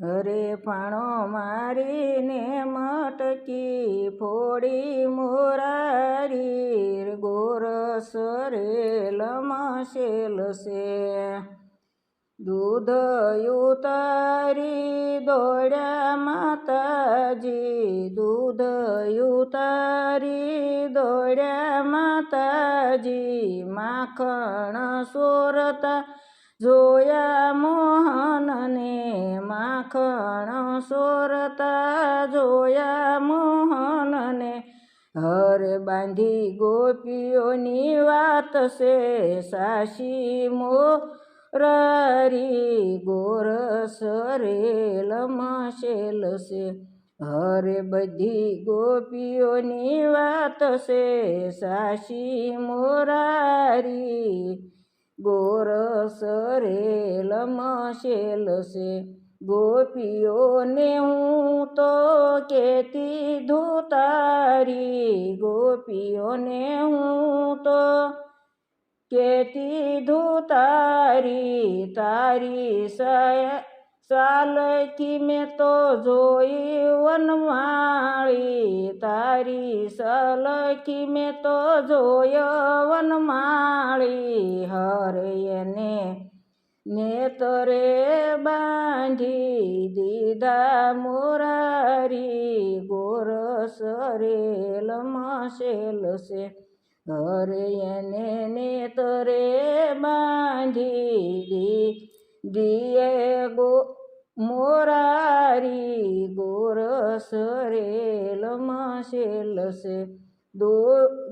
હરે પાણો મારીને મટકી ફોડી મોરારી ગોરસ રેલમાં શેલશે દૂધ ઉતારી દોડ્યા માતાજી, દૂધ ઉતારી દોડ્યા માતાજી, માખણ સોરતા જોયા મોહનને માખણ સોરતા જોયા મોહનને. હર બાંધી ગોપીઓની વાત છે, સાસી મો રારી ગોરસ મશેલ છે. હરે બધી ગોપીઓની વાત છે, સાસી મોરારી ગોરસ રેલ મશેલ છે ગોપીઓને હું તો કેતી ધૂતારી. ગોપીઓને હું તો કેતી ધૂતારી. તારી સાલકી મેં તો જોઈ વનમાળી, તારી સલકી મેં તો જોયો વનમાળી, હરે એને નેતરે બાંધી દીધા મોરારી, ગોરસ રેલ મસેલ છે. હરે એને નેતરે બાંધી દિયે ગો મોરારી ગોરસ રેલમાં શેલશે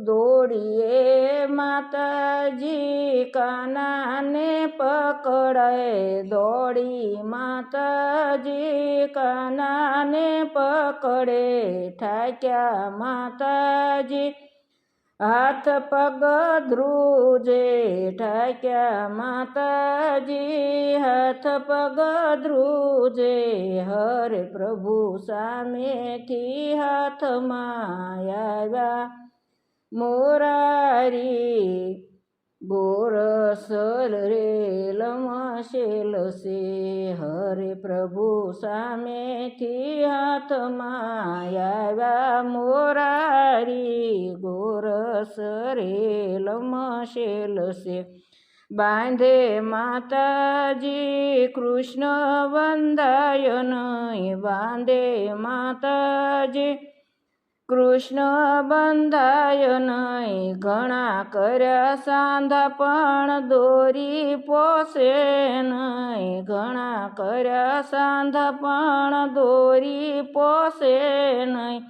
દોડીએ માતાજી કાનાને પકડાય. દોડી માતાજી કાનાને પકડે. ઠાક્યા માતાજી હાથ પગ ધ્રુજે ઠાક્યા માતાજી, હાથ પગ ધ્રુજે હરે પ્રભુ સામેથી હાથમાં આવ્યા. મોરારી ગોરસ રેલમાં શેલશે હરે પ્રભુ સામેથી હાથમાં આવ્યા મોરારી ગોરસ રેલમાં શેલશે બાંધે માતાજી કૃષ્ણ વંદાય નહીં બાંધે માતાજી કૃષ્ણ બંધાય નહીં, ઘણા કર્યા સાંધા પણ દોરી પોસે નહીં. ઘણા કર્યા સાંધા પણ દોરી પોસે નહીં.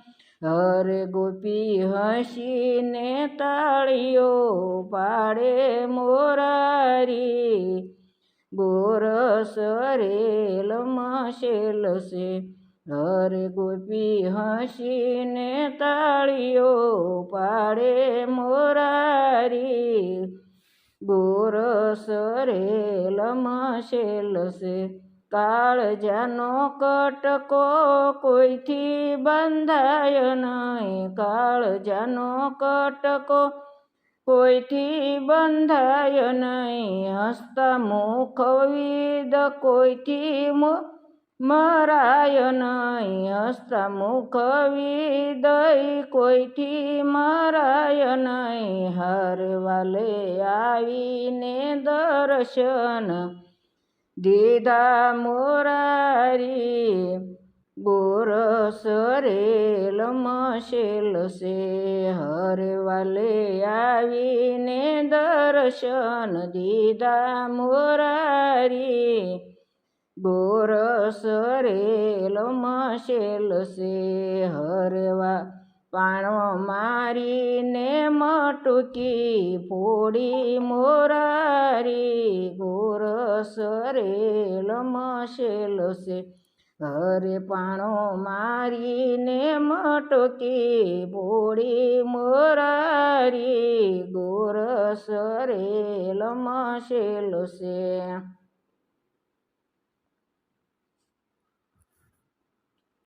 હરે ગોપી હસીને તાળીઓ પાડે મોરારી. ગોરસ રેલમાં શેલશે હરે ગોપી હસીને તાળીઓ પાડે મોરારી. ગોરસ રેલમાં શેલશે કાળજાનો કટકો કોઈથી બંધાય નહીં. કાળજાનો કટકો કોઈથી બંધાય નહીં. હસ્તા મુખ કોઈથી મરાય નહીં હસતા મુખ વિદય કોઈથી મરાય નહીં હરવાલે આવીને દર્શન. દીધા મોરારી ગોરસ રેલમાં શેલશે હરવાલે આવીને દર્શન. દીધા મોરારી ગોરસ મશેલ સે હરવા. પાણો મારીને મટુકી ફોડી મોરારી. ગોરસ રેલ મશેલ સે હરે પાણો મારીને મટકી ફોડી મોરારી. ગોરસ રેલમાં શેલશે